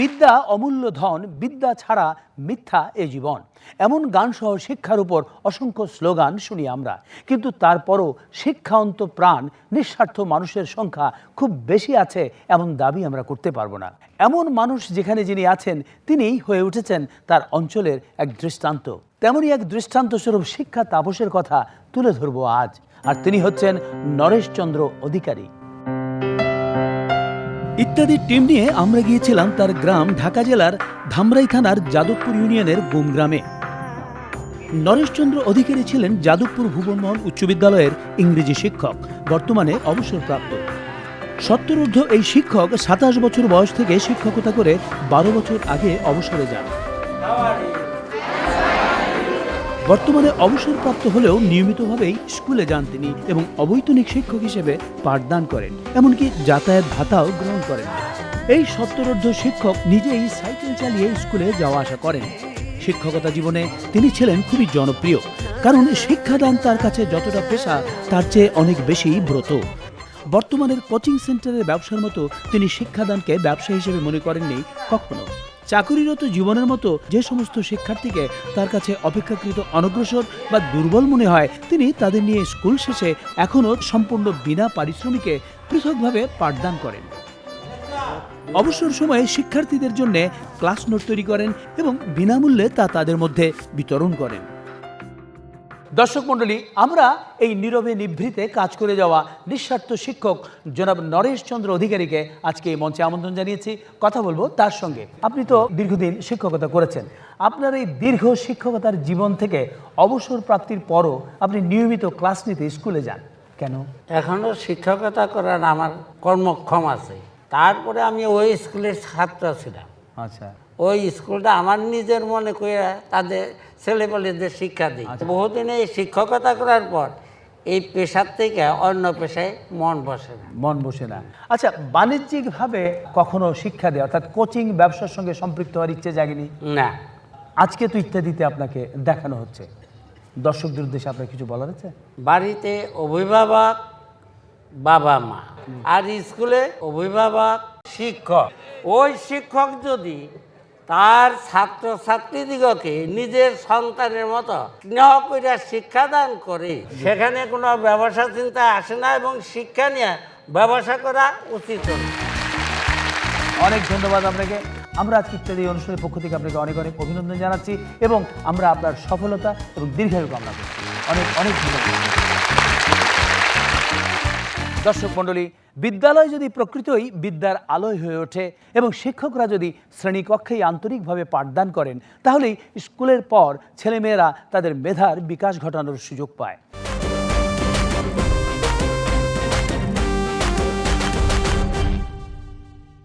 বিদ্যা অমূল্য ধন, বিদ্যা ছাড়া মিথ্যা এ জীবন। এমন গানসহ শিক্ষার উপর অসংখ্য স্লোগান শুনি আমরা। কিন্তু তারপরও শিক্ষান্ত প্রাণ, নিঃস্বার্থ মানুষের সংখ্যা খুব বেশি আছে, এমন দাবি আমরা করতে পারব না। এমন মানুষ যেখানে যিনি আছেন, তিনিই হয়ে উঠেছেন তার অঞ্চলের এক দৃষ্টান্ত। তেমনই এক দৃষ্টান্ত স্বরূপ শিক্ষা তাপসের কথা তুলে ধরবো আজ। আর তিনি হচ্ছেন নরেশচন্দ্র অধিকারী। ইত্যাদি টিম নিয়ে আমরা গিয়েছিলাম তার গ্রাম ঢাকা জেলার ধামরাই থানার যাদবপুর ইউনিয়নের গুম গ্রামে। নরেশচন্দ্র অধিকারী ছিলেন যাদবপুর ভুবনমোহন উচ্চ বিদ্যালয়ের ইংরেজি শিক্ষক, বর্তমানে অবসরপ্রাপ্ত। সত্তরূর্ধ্ব এই শিক্ষক সাতাশ বছর বয়স থেকে শিক্ষকতা করে বারো বছর আগে অবসরে যান। বর্তমানে অবসরপ্রাপ্ত হলেও নিয়মিতভাবেই স্কুলে যান তিনি এবং অবৈতনিক শিক্ষক হিসেবে পাঠদান করেন, এমনকি যাতায়াত ভাতাও গ্রহণ করেন। এই সত্তরোর্ধ শিক্ষক নিজেই সাইকেল চালিয়ে স্কুলে যাওয়া আসা করেন। শিক্ষকতা জীবনে তিনি ছিলেন খুবই জনপ্রিয়, কারণ শিক্ষাদান তার কাছে যতটা পেশা, তার চেয়ে অনেক বেশি ব্রত। বর্তমানের কোচিং সেন্টারের ব্যবসার মতো তিনি শিক্ষাদানকে ব্যবসা হিসেবে মনে করেননি কখনো। চাকুরিরত জীবনের মতো যে সমস্ত শিক্ষার্থীকে তার কাছে অপেক্ষাকৃত অনগ্রসর বা দুর্বল মনে হয়, তিনি তাদের নিয়ে স্কুল শেষে এখনও সম্পূর্ণ বিনা পারিশ্রমিকে পৃথকভাবে পাঠদান করেন। অবসর সময়ে শিক্ষার্থীদের জন্য ক্লাস নোট তৈরি করেন এবং বিনামূল্যে তা তাদের মধ্যে বিতরণ করেন। দর্শক মণ্ডলী আমরা এই নীরবে নিভৃতে কাজ করে যাওয়া নিঃস্বার্থ শিক্ষক জনাব নরেশ চন্দ্র অধিকারীকে আজকে এই মঞ্চে আমন্ত্রণ জানিয়েছি। কথা বলব তার সঙ্গে। আপনি তো দীর্ঘদিন শিক্ষকতা করেছেন। আপনার এই দীর্ঘ শিক্ষকতার জীবন থেকে অবসর প্রাপ্তির পরও আপনি নিয়মিত ক্লাস নিতে স্কুলে যান। কেন? এখনও শিক্ষকতা করার আমার কর্মক্ষম আছে। তারপরে আমি ওই স্কুলের ছাত্র ছিলাম। আচ্ছা। ওই স্কুলটা আমার নিজের মনে করে তাদের ছেলেপেলেদের শিক্ষা দিই। বহুদিন এই শিক্ষকতা করার পর এই পেশার থেকে অন্য পেশায় মন বসে না। মন বসে না। আচ্ছা বাণিজ্যিকভাবে কখনো শিক্ষা দেয় অর্থাৎ কোচিং ব্যবসার সঙ্গে সম্পৃক্ত হওয়ার ইচ্ছে জাগেনি? না। আজকে তো ইত্যাদিতে আপনাকে দেখানো হচ্ছে। দর্শকদের উদ্দেশ্যে আপনার কিছু বলার আছে? বাড়িতে অভিভাবক বাবা মা। আর স্কুলে অভিভাবক শিক্ষক। ওই শিক্ষক যদি তার ছাত্র ছাত্রীদিগকে নিজের সন্তানের মতো স্নেহ করে শিক্ষাদান করে। সেখানে কোনো ব্যবসা চিন্তা আসে না এবং শিক্ষা নিয়ে ব্যবসা করা উচিত অনেক ধন্যবাদ আপনাকে। আমরা আজকে ইত্যাদি অনুষ্ঠানের পক্ষ থেকে আপনাকে অনেক অনেক অভিনন্দন জানাচ্ছি এবং আমরা আপনার সফলতা এবং দীর্ঘায়ু কামনা করছি। অনেক অনেক ধন্যবাদ। দর্শক মণ্ডলী, বিদ্যালয় যদি প্রকৃতই বিদ্যার আলোয় হয়ে ওঠে এবং শিক্ষকরা যদি শ্রেণীকক্ষেই আন্তরিকভাবে পাঠদান করেন, তাহলেই স্কুলের পর ছেলেমেয়েরা তাদের মেধার বিকাশ ঘটানোর সুযোগ পায়।